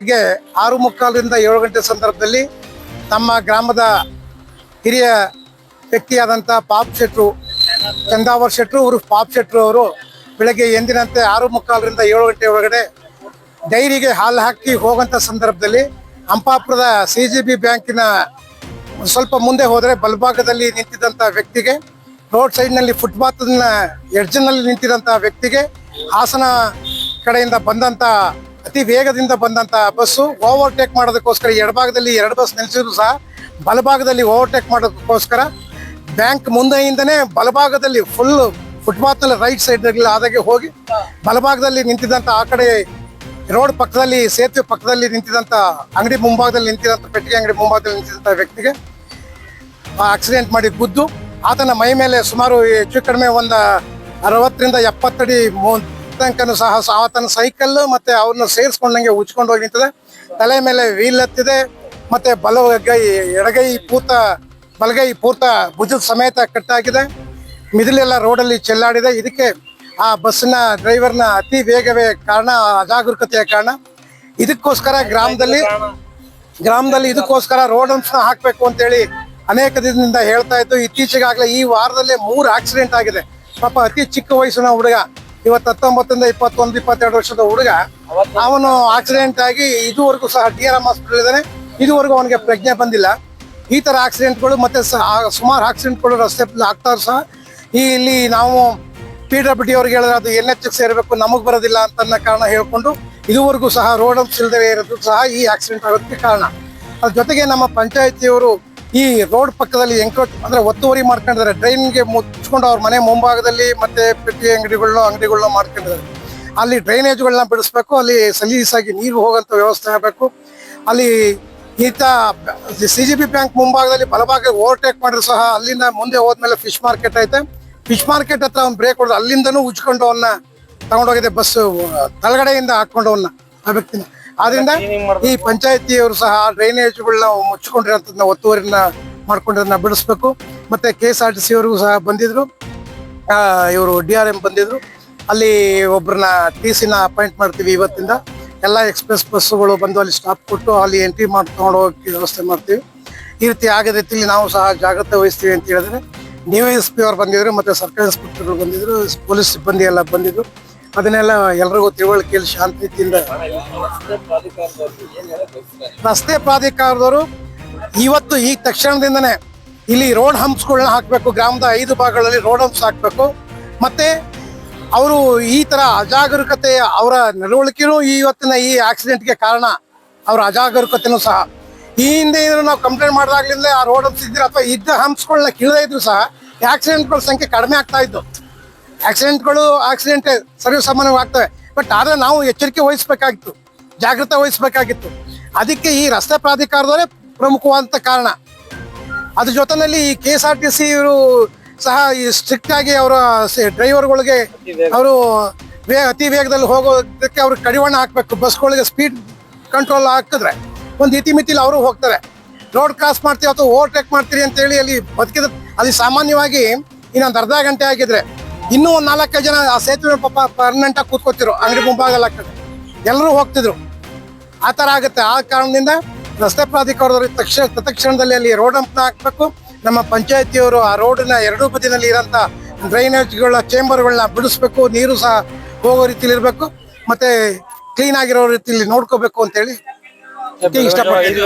ಗೆ ಆರು ಮುಕ್ಕಾಲರಿಂದ ಏಳು ಗಂಟೆ ಸಂದರ್ಭದಲ್ಲಿ ನಮ್ಮ ಗ್ರಾಮದ ಹಿರಿಯ ವ್ಯಕ್ತಿಯಾದಂಥ ಪಾಪ್ ಶೆಟ್ರು, ಚಂದಾವರ್ ಶೆಟ್ರು ಅವರು ಪಾಪ್ ಶೆಟ್ರು ಅವರು ಬೆಳಗ್ಗೆ ಎಂದಿನಂತೆ ಆರು ಮುಕ್ಕಾಲರಿಂದ ಏಳು ಗಂಟೆ ಒಳಗಡೆ ಡೈರಿಗೆ ಹಾಲು ಹಾಕಿ ಹೋಗುವಂಥ ಸಂದರ್ಭದಲ್ಲಿ ಹಂಪಾಪುರದ ಸಿ ಜಿ ಬಿ ಬ್ಯಾಂಕಿನ ಸ್ವಲ್ಪ ಮುಂದೆ ಹೋದರೆ ಬಲಭಾಗದಲ್ಲಿ ನಿಂತಿದ್ದಂಥ ವ್ಯಕ್ತಿಗೆ, ರೋಡ್ ಸೈಡ್ನಲ್ಲಿ ಫುಟ್ಪಾತ್ನ ಎಡ್ಜ್ನಲ್ಲಿ ನಿಂತಿದ್ದಂಥ ವ್ಯಕ್ತಿಗೆ ಹಾಸನ ಕಡೆಯಿಂದ ಬಂದಂಥ ಅತಿ ವೇಗದಿಂದ ಬಂದಂಥ ಬಸ್ಸು ಓವರ್ಟೇಕ್ ಮಾಡೋದಕ್ಕೋಸ್ಕರ ಎಡಭಾಗದಲ್ಲಿ ಎರಡು ಬಸ್ ನೆಲೆಸಿದ್ರು ಸಹ ಬಲಭಾಗದಲ್ಲಿ ಓವರ್ಟೇಕ್ ಮಾಡೋದಕ್ಕೋಸ್ಕರ ಬ್ಯಾಂಕ್ ಮುಂದೆಯಿಂದನೇ ಬಲಭಾಗದಲ್ಲಿ ಫುಲ್ ಫುಟ್ಪಾತ್ನಲ್ಲಿ ರೈಟ್ ಸೈಡ್ನಲ್ಲಿ ಆದಾಗೆ ಹೋಗಿ ಬಲಭಾಗದಲ್ಲಿ ನಿಂತಿದ್ದಂಥ ಆ ಕಡೆ ರೋಡ್ ಪಕ್ಕದಲ್ಲಿ, ಸೇತುವೆ ಪಕ್ಕದಲ್ಲಿ ನಿಂತಿದ್ದಂಥ ಅಂಗಡಿ ಮುಂಭಾಗದಲ್ಲಿ ನಿಂತಿದ್ದಂಥ ಪೆಟ್ಟಿಗೆ ಅಂಗಡಿ ಮುಂಭಾಗದಲ್ಲಿ ನಿಂತಿದ್ದಂಥ ವ್ಯಕ್ತಿಗೆ ಆಕ್ಸಿಡೆಂಟ್ ಮಾಡಿ ಗುದ್ದು, ಆತನ ಮೈ ಮೇಲೆ ಸುಮಾರು ಹೆಚ್ಚು ಕಡಿಮೆ ಒಂದು ಅರವತ್ತರಿಂದ ಎಪ್ಪತ್ತಡಿ ತನಕನೂ ಸಹ ಆತನ ಸೈಕಲ್ ಮತ್ತೆ ಅವ್ರನ್ನ ಸೇರಿಸ್ಕೊಂಡಂಗೆ ಉಚ್ಕೊಂಡು ಹೋಗಿ ನಿಂತಿದೆ. ತಲೆ ಮೇಲೆ ವೀಲ್ ಹತ್ತಿದೆ. ಮತ್ತೆ ಬಲಗೈ ಎಡಗೈ ಪೂರ್ತ ಬಲಗೈ ಪೂರ್ತ ಭುಜದ ಸಮೇತ ಕಟ್ಟಾಗಿದೆ. ಮಿದಿಲೆಲ್ಲ ರೋಡಲ್ಲಿ ಚೆಲ್ಲಾಡಿದೆ. ಇದಕ್ಕೆ ಆ ಬಸ್ನ ಡ್ರೈವರ್ನ ಅತಿ ವೇಗವೇ ಕಾರಣ ಅಜಾಗರೂಕತೆಯ ಕಾರಣ. ಇದಕ್ಕೋಸ್ಕರ ಗ್ರಾಮದಲ್ಲಿ ಗ್ರಾಮದಲ್ಲಿ ಇದಕ್ಕೋಸ್ಕರ ರೋಡ್ ಅಂಶ ಹಾಕ್ಬೇಕು ಅಂತೇಳಿ ಅನೇಕ ದಿನದಿಂದ ಹೇಳ್ತಾ ಇತ್ತು ಇತ್ತೀಚೆಗಾಗಲೇ ಈ ವಾರದಲ್ಲೇ ಮೂರು ಆಕ್ಸಿಡೆಂಟ್ ಆಗಿದೆ. ಪಾಪ ಅತಿ ಚಿಕ್ಕ ವಯಸ್ಸಿನ ಹುಡುಗ. ಇವತ್ತು ಹತ್ತೊಂಬತ್ತರಿಂದ ಇಪ್ಪತ್ತೊಂದು, ಇಪ್ಪತ್ತೆರಡು ವರ್ಷದ ಹುಡುಗ. ಅವನು ಆಕ್ಸಿಡೆಂಟ್ ಆಗಿ ಇದುವರೆಗೂ ಸಹ ಡಿ ಆರ್ ಎಂ ಹಾಸ್ಪಿಟಲ್ ಇದ್ದಾನೆ. ಇದುವರೆಗೂ ಅವನಿಗೆ ಪ್ರಜ್ಞೆ ಬಂದಿಲ್ಲ. ಈ ಥರ ಆಕ್ಸಿಡೆಂಟ್ಗಳು ಮತ್ತೆ ಸುಮಾರು ಆಕ್ಸಿಡೆಂಟ್ಗಳು ರಸ್ತೆ ಆಗ್ತಾವ್ರು ಸಹ. ಈ ಇಲ್ಲಿ ನಾವು ಪಿ ಡಬ್ಲ್ಯೂ ಡಿ ಅವ್ರಿಗೆ ಹೇಳಿದ್ರೆ ಅದು ಎನ್ ಎಚ್ ಸೇರಬೇಕು, ನಮಗೆ ಬರೋದಿಲ್ಲ ಅಂತ ಕಾರಣ ಹೇಳ್ಕೊಂಡು ಇದುವರೆಗೂ ಸಹ ರೋಡ್ ಇಲ್ಲದೆ ಇರೋದು ಸಹ ಈ ಆಕ್ಸಿಡೆಂಟ್ ಆಗೋದಕ್ಕೆ ಕಾರಣ. ಅದ್ರ ಜೊತೆಗೆ ನಮ್ಮ ಪಂಚಾಯತಿಯವರು ಈ ರೋಡ್ ಪಕ್ಕದಲ್ಲಿ ಎಂಕ್ರೋಚ್ ಅಂದ್ರೆ ಒತ್ತುವರಿ ಮಾಡ್ಕೊಂಡಿದ್ದಾರೆ. ಡ್ರೈನ್ಗೆ ಮುಚ್ಕೊಂಡು ಅವ್ರ ಮನೆ ಮುಂಭಾಗದಲ್ಲಿ ಮತ್ತೆ ಪೆಟ್ಟಿಗೆ ಅಂಗಡಿಗಳನ್ನ ಅಂಗಡಿಗಳನ್ನ ಮಾಡ್ಕೊಂಡಿದ್ದಾರೆ. ಅಲ್ಲಿ ಡ್ರೈನೇಜ್ಗಳನ್ನ ಬಿಡಿಸ್ಬೇಕು, ಅಲ್ಲಿ ಸಲೀಸಾಗಿ ನೀರು ಹೋಗೋಂಥ ವ್ಯವಸ್ಥೆ ಆಗಬೇಕು. ಅಲ್ಲಿ ಈತ ಸಿ ಜಿ ಬಿ ಬ್ಯಾಂಕ್ ಮುಂಭಾಗದಲ್ಲಿ ಬಲಭಾಗ ಓವರ್ಟೇಕ್ ಮಾಡಿದ್ರು ಸಹ, ಅಲ್ಲಿಂದ ಮುಂದೆ ಹೋದ್ಮೇಲೆ ಫಿಶ್ ಮಾರ್ಕೆಟ್ ಐತೆ. ಫಿಶ್ ಮಾರ್ಕೆಟ್ ಹತ್ರ ಅವ್ನು ಬ್ರೇಕ್ ಹೊಡೆದು ಅಲ್ಲಿಂದನೂ ಉಜ್ಕೊಂಡು ಅವನ್ನ ತಗೊಂಡೋಗಿದೆ, ಬಸ್ ತಳಗಡೆಯಿಂದ ಹಾಕೊಂಡು ಅವನ್ನ ಆ ವ್ಯಕ್ತಿನ. ಆದ್ರಿಂದ ಈ ಪಂಚಾಯತಿಯವರು ಸಹ ಡ್ರೈನೇಜ್ಗಳನ್ನ ಮುಚ್ಚಿಕೊಂಡಿರೋದನ್ನ ಒತ್ತುವರಿನ ಮಾಡ್ಕೊಂಡಿರೋದನ್ನ ಬಿಡಿಸ್ಬೇಕು. ಮತ್ತೆ K S R T C ಅವರಿಗೂ ಸಹ ಬಂದಿದ್ರು. ಇವರು ಡಿ ಆರ್ ಎಂ ಬಂದಿದ್ರು. ಅಲ್ಲಿ ಒಬ್ಬರನ್ನ ಟಿ ಸಿನ ಅಪಾಯಿಂಟ್ ಮಾಡ್ತೀವಿ ಇವತ್ತಿಂದ. ಎಲ್ಲ ಎಕ್ಸ್ಪ್ರೆಸ್ ಬಸ್ಸುಗಳು ಬಂದು ಅಲ್ಲಿ ಸ್ಟಾಪ್ ಕೊಟ್ಟು ಅಲ್ಲಿ ಎಂಟ್ರಿ ಮಾಡಿ ತಗೊಂಡು ಹೋಗಕ್ಕೆ ವ್ಯವಸ್ಥೆ ಮಾಡ್ತೀವಿ. ಈ ರೀತಿ ಆಗದ ರೀತಿಯಲ್ಲಿ ನಾವು ಸಹ ಜಾಗ್ರತೆ ವಹಿಸ್ತೀವಿ ಅಂತ ಹೇಳಿದ್ರೆ ಡಿ ವೈ ಎಸ್ ಪಿ ಅವ್ರು ಬಂದಿದ್ರು ಮತ್ತೆ ಸರ್ಕಾರಿ ಇನ್ಸ್ಪೆಕ್ಟರ್ಗಳು ಬಂದಿದ್ರು ಪೊಲೀಸ್ ಸಿಬ್ಬಂದಿ ಎಲ್ಲ ಬಂದಿದ್ರು. ಅದನ್ನೆಲ್ಲ ಎಲ್ರಿಗೂ ತಿಳುವಳಿಕೆಯಲ್ಲಿ ಶಾಂತಿ ರೀತಿಯಿಂದ ರಸ್ತೆ ಪ್ರಾಧಿಕಾರದವರು ಇವತ್ತು ಈ ತಕ್ಷಣದಿಂದನೇ ಇಲ್ಲಿ ರೋಡ್ ಹಂಪ್ಸ್ಗಳನ್ನ ಹಾಕಬೇಕು, ಗ್ರಾಮದ ಐದು ಭಾಗಗಳಲ್ಲಿ ರೋಡ್ ಹಂಪ್ಸ್ ಹಾಕಬೇಕು. ಮತ್ತೆ ಅವರು ಈ ತರ ಅಜಾಗರೂಕತೆ ಅವರ ನಡವಳಿಕೆನೂ ಇವತ್ತಿನ ಈ ಆಕ್ಸಿಡೆಂಟ್ಗೆ ಕಾರಣ. ಅವರ ಅಜಾಗರೂಕತೆನೂ ಸಹ. ಈ ಹಿಂದೆ ಏನಾದ್ರು ನಾವು ಕಂಪ್ಲೇಂಟ್ ಮಾಡಿದಾಗ್ಲಿಂದ ಆ ರೋಡ್ ಹಂಪ್ಸ್ ಇದ್ದಿರ ಅಥವಾ ಇದ್ದ ಹಂಪ್ಸ್ಗಳನ್ನ ಕೀಳದೇ ಇದ್ರು ಸಹ ಆಕ್ಸಿಡೆಂಟ್ಗಳ ಸಂಖ್ಯೆ ಕಡಿಮೆ ಆಗ್ತಾ ಇತ್ತು ಆಕ್ಸಿಡೆಂಟ್ಗಳು ಆಕ್ಸಿಡೆಂಟ್ ಸರ್ವೇ ಸಾಮಾನ್ಯವಾಗಿ ಆಗ್ತವೆ ಬಟ್ ಆದರೆ ನಾವು ಎಚ್ಚರಿಕೆ ವಹಿಸಬೇಕಾಗಿತ್ತು. ಜಾಗೃತೆ ವಹಿಸಬೇಕಾಗಿತ್ತು. ಅದಕ್ಕೆ ಈ ರಸ್ತೆ ಪ್ರಾಧಿಕಾರದವರೇ ಪ್ರಮುಖವಾದಂಥ ಕಾರಣ. ಅದ್ರ ಜೊತೆಯಲ್ಲಿ ಈ K S R T C ಇವರು ಸಹ ಈ ಸ್ಟ್ರಿಕ್ಟ್ ಆಗಿ ಅವರ ಡ್ರೈವರ್ಗಳಿಗೆ ಅವರು ವೇ ಅತಿ ವೇಗದಲ್ಲಿ ಹೋಗೋದಕ್ಕೆ ಅವ್ರಿಗೆ ಕಡಿವಾಣ ಹಾಕ್ಬೇಕು. ಬಸ್ಗಳಿಗೆ ಸ್ಪೀಡ್ ಕಂಟ್ರೋಲ್ ಹಾಕಿದ್ರೆ. ಒಂದು ಇತಿಮಿತಿಲಿ ಅವರು ಹೋಗ್ತಾರೆ. ರೋಡ್ ಕ್ರಾಸ್ ಮಾಡ್ತೀವಿ ಅಥವಾ ಓವರ್ಟೇಕ್ ಮಾಡ್ತೀರಿ ಅಂತೇಳಿ ಅಲ್ಲಿ ಬದುಕಿದ್ರೆ, ಅಲ್ಲಿ ಸಾಮಾನ್ಯವಾಗಿ ಇನ್ನೊಂದು ಅರ್ಧ ಗಂಟೆ ಆಗಿದ್ರೆ ಇನ್ನೂ ಒಂದು ನಾಲ್ಕೈದು ಜನ ಆ ಸೇತುವೆ ಪಾಪ ಪರ್ಮನೆಂಟ್ ಆಗಿ ಕೂತ್ಕೋತಿರು ಅಂಗಡಿ ಮುಂಭಾಗಲ್ಲ ಎಲ್ಲರೂ ಹೋಗ್ತಿದ್ರು. ಆ ಥರ ಆಗುತ್ತೆ. ಆ ಕಾರಣದಿಂದ ರಸ್ತೆ ಪ್ರಾಧಿಕಾರದವರು ತಕ್ಷಣ ತತ್ಕ್ಷಣದಲ್ಲಿ ಅಲ್ಲಿ ರೋಡ್ ಅಂಪ್ನ ಹಾಕ್ಬೇಕು. ನಮ್ಮ ಪಂಚಾಯತಿಯವರು ಆ ರೋಡಿನ ಎರಡೂ ಬದಿನಲ್ಲಿ ಇರೋಂಥ ಡ್ರೈನೇಜ್ಗಳ ಚೇಂಬರ್ಗಳನ್ನ ಬಿಡಿಸ್ಬೇಕು. ನೀರು ಸಹ ಹೋಗೋ ರೀತಿಲಿ ಇರಬೇಕು. ಮತ್ತೆ ಕ್ಲೀನ್ ಆಗಿರೋ ರೀತಿಲಿ ನೋಡ್ಕೋಬೇಕು ಅಂತೇಳಿ ಇಷ್ಟಪಡ್ತೀನಿ.